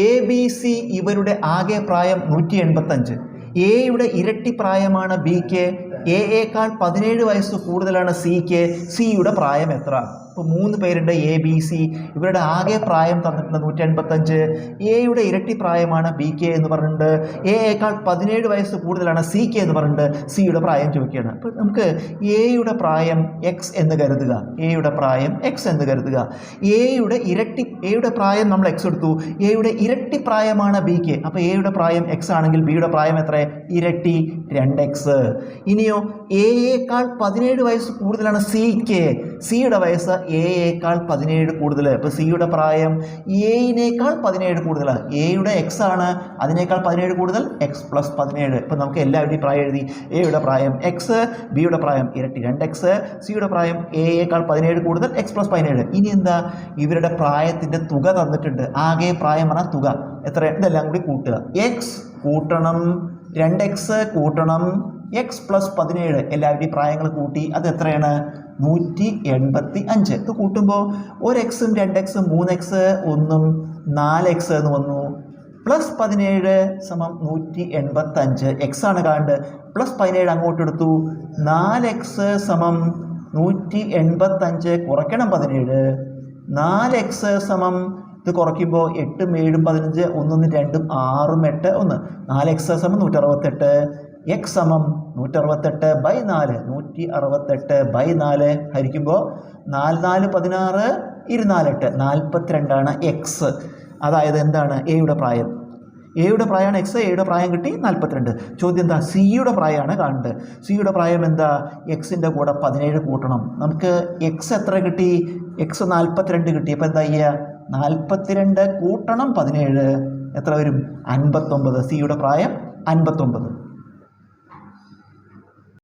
A B C ഇവരുടെ ആകെ പ്രായം നൂറ്റി എൺപത്തഞ്ച് എയുടെ ഇരട്ടി പ്രായമാണ് ബിക്ക് എയേക്കാൾ പതിനേഴ് വയസ്സ് കൂടുതലാണ് സിക്ക് സിയുടെ പ്രായം എത്ര? ഇപ്പോൾ മൂന്ന് പേരുണ്ട് എ ബി സി ഇവരുടെ ആകെ പ്രായം തന്നിട്ടുണ്ട് നൂറ്റി എൺപത്തഞ്ച് എയുടെ ഇരട്ടി പ്രായമാണ് ബി കെ എന്ന് പറഞ്ഞിട്ടുണ്ട്. എയേക്കാൾ പതിനേഴ് വയസ്സ് കൂടുതലാണ് സി കെ എന്ന് പറഞ്ഞിട്ടുണ്ട്. സിയുടെ പ്രായം ചോദിക്കുകയാണ്. അപ്പോൾ നമുക്ക് എയുടെ പ്രായം എക്സ് എന്ന് കരുതുക. എയുടെ പ്രായം എക്സ് എന്ന് കരുതുക. എയുടെ ഇരട്ടി എയുടെ പ്രായം നമ്മൾ എക്സ് എടുത്തു. എയുടെ ഇരട്ടി പ്രായമാണ് ബി കെ അപ്പോൾ എയുടെ പ്രായം എക്സ് ആണെങ്കിൽ ബിയുടെ പ്രായം എത്ര? ഇരട്ടി രണ്ട് എക്സ് ഇനിയോ എയേക്കാൾ പതിനേഴ് വയസ്സ് കൂടുതലാണ് സി കെ സിയുടെ വയസ്സ് എയേക്കാൾ പതിനേഴ് കൂടുതൽ ഇപ്പോൾ സിയുടെ പ്രായം എയിനേക്കാൾ പതിനേഴ് കൂടുതലാണ് എയുടെ എക്സ് ആണ് അതിനേക്കാൾ പതിനേഴ് കൂടുതൽ എക്സ് പ്ലസ് പതിനേഴ്. ഇപ്പം നമുക്ക് എല്ലാവരുടെയും പ്രായം എഴുതി. എയുടെ പ്രായം എക്സ് ബിയുടെ പ്രായം ഇരട്ടി രണ്ട് എക്സ് സിയുടെ പ്രായം എയേക്കാൾ പതിനേഴ് കൂടുതൽ എക്സ് പ്ലസ് പതിനേഴ്. ഇനി എന്താ? ഇവരുടെ പ്രായത്തിന്റെ തുക തന്നിട്ടുണ്ട്. ആകെ പ്രായം പറഞ്ഞാൽ തുക. എത്ര ഇതെല്ലാം കൂടി കൂട്ടുക. എക്സ് കൂട്ടണം രണ്ട് എക്സ് കൂട്ടണം എക്സ് പ്ലസ് പതിനേഴ് എല്ലാവരുടെയും പ്രായങ്ങൾ കൂട്ടി അത് എത്രയാണ്? നൂറ്റി എൺപത്തി അഞ്ച് ഇത് കൂട്ടുമ്പോൾ ഒരു എക്സും രണ്ട് എക്സും മൂന്ന് എക്സ് ഒന്നും നാല് എക്സ് എന്ന് വന്നു. പ്ലസ് പതിനേഴ് സമം നൂറ്റി എൺപത്തഞ്ച് എക്സ് ആണ് കാണ്ട്. പ്ലസ് പതിനേഴ് അങ്ങോട്ട് എടുത്തു. നാല് എക്സ് സമം നൂറ്റി എൺപത്തഞ്ച് കുറയ്ക്കണം പതിനേഴ്. നാല് എക്സ് സമം ഇത് കുറയ്ക്കുമ്പോൾ എട്ടും ഏഴും പതിനഞ്ച് ഒന്നും രണ്ടും ആറും എട്ട് ഒന്ന്. നാല് എക്സ് സമം നൂറ്ററുപത്തെട്ട്. എക്സ് സമം നൂറ്ററുപത്തെട്ട് ബൈ നാല് നൂറ്റി അറുപത്തെട്ട് ബൈ നാല് ഹരിക്കുമ്പോൾ നാല് നാല് പതിനാറ് ഇരുന്നാലെട്ട് നാൽപ്പത്തിരണ്ടാണ് എക്സ് അതായത് എന്താണ്? എയുടെ പ്രായം. എയുടെ പ്രായമാണ് എക്സ് എയുടെ പ്രായം കിട്ടി നാൽപ്പത്തിരണ്ട്. ചോദ്യം എന്താ? സിയുടെ പ്രായമാണ് കാണേണ്ടത് സിയുടെ പ്രായം എന്താ? എക്സിന്റെ കൂടെ പതിനേഴ് കൂട്ടണം. നമുക്ക് എക്സ് എത്ര കിട്ടി? എക്സ് നാൽപ്പത്തിരണ്ട് കിട്ടി. അപ്പോൾ എന്താ ചെയ്യുക നാൽപ്പത്തിരണ്ട് കൂട്ടണം പതിനേഴ്. എത്ര വരും? അൻപത്തൊമ്പത്. സിയുടെ പ്രായം അൻപത്തൊമ്പത്.